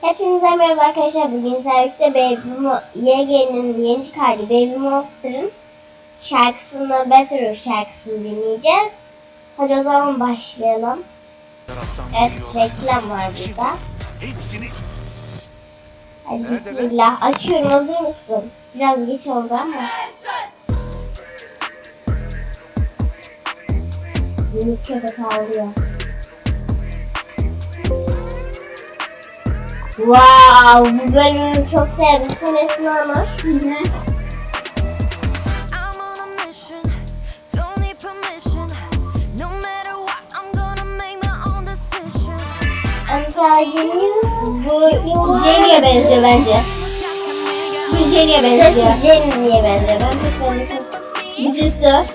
Hepinize merhaba arkadaşlar. Bugün Servik'te Baby Mo YG'nin yeni çıkardığı Baby Monster'ın şarkısını Better şarkısını dinleyeceğiz. Hadi o zaman başlayalım. Evet reklam var burada. Hepsini Hadi bismillah. Açıyorum hazır mısın? Biraz geç oldu ama. Köpek ağlıyor. Wow, bu bölümü çok sevdim. Sen Esma Nur. I'm on a mission, don't need permission. No matter what, I'm gonna make my own decisions. I'm charging you. Bu Jenny'e benziyor bence. Bu Jenny'e benziyor. Sesi Jenny'ye benziyor. Ben de çok... Büdüsü.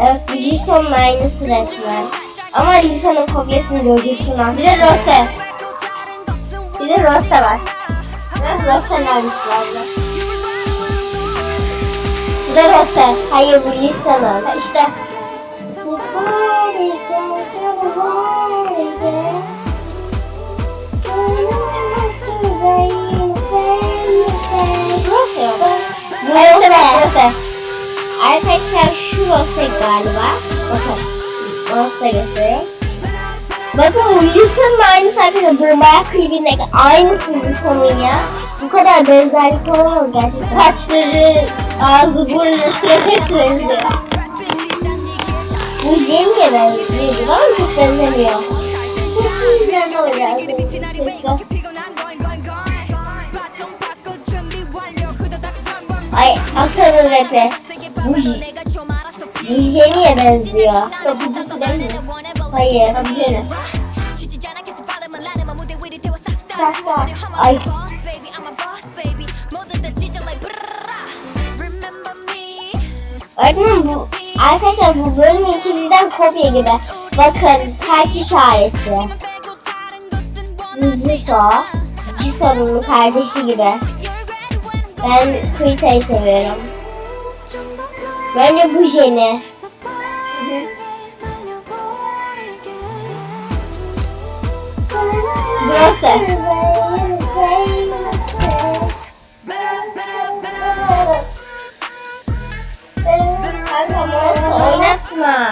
Evet, Lisa'nın aynısı resmen. Ama Lisa'nın kopyasını göreceksin az Bir de Rose. De Rose var. Rose'nin aynısı vardı. Bu da Rose. Hayır bu Lisa'nın. Ha işte. Evet Rose. Arkadaşlar şu Rose galiba. Bakın. Rose gösteriyorum. Bakın bu Lisa'nın aynısı arkadaşlar. Bombaya klibindeki aynısı Lisa'nın ya. Bu kadar benzerlik olamaz gerçekten. Saçları, ağzı, burnu, suratı hepsi benziyor. Bu Jenny'e benziyor ama çok benzemiyor. Ne olur ya. Sesi. Ay Hasan'ın rapi. Bu, bu Jenny'e benziyor. Değil mi? Hayır. Jenny. Ay. Öğretmenim bu arkadaşlar bu bölüm ikizden kopya gibi. Bakın kaç işareti. Bu Jisoo. Jisoo'nun kardeşi gibi. Ben Kuita'yı seviyorum. Bence bu Jenny. Rose. Kanka monster oynatma.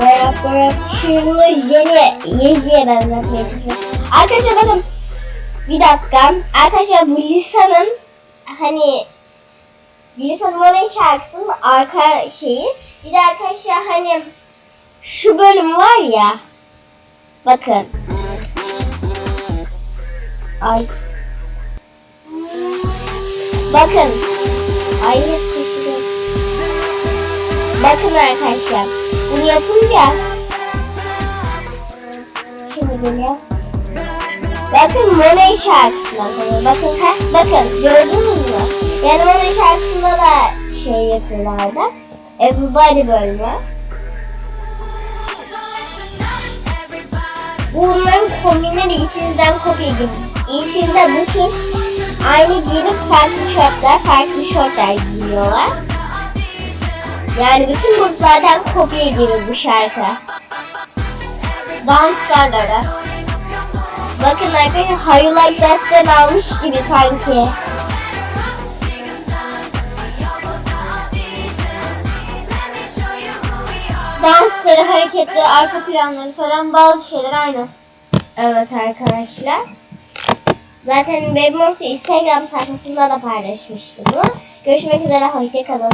Bırak bırak şunu Jenny Yeji'ye benzetmeye çalışıyor. Arkadaşlar bakın bir dakika. Arkadaşlar bu Lisa'nın hani Lisa'nın Money şarkısının arka şeyi. Bir de arkadaşlar hani şu bölüm var ya. Bakın. Ay. Bakın. Ay kaşıdım. Bakın arkadaşlar. Bunu yapınca Şimdi geliyor. Bakın Money şarkısına. Bakın ha, bakın gördünüz mü? Yani Money şarkısında da şey yapıyorlardı. Everybody bölümü. Bunların kombinleri ikisinden kopya gibi. İlkinde bu kim? Aynı giyinip farklı şortlar, farklı şortlar giyiyorlar. Yani bütün gruplardan kopya gibi bu şarkı. Danslar da öyle. Bakın arkadaşlar How You Like That'ten almış gibi sanki. Dansları, hareketleri, arka planları falan bazı şeyler aynı. Evet arkadaşlar. Zaten Baby Instagram sayfasında da paylaşmıştım bunu. Görüşmek üzere, hoşçakalın.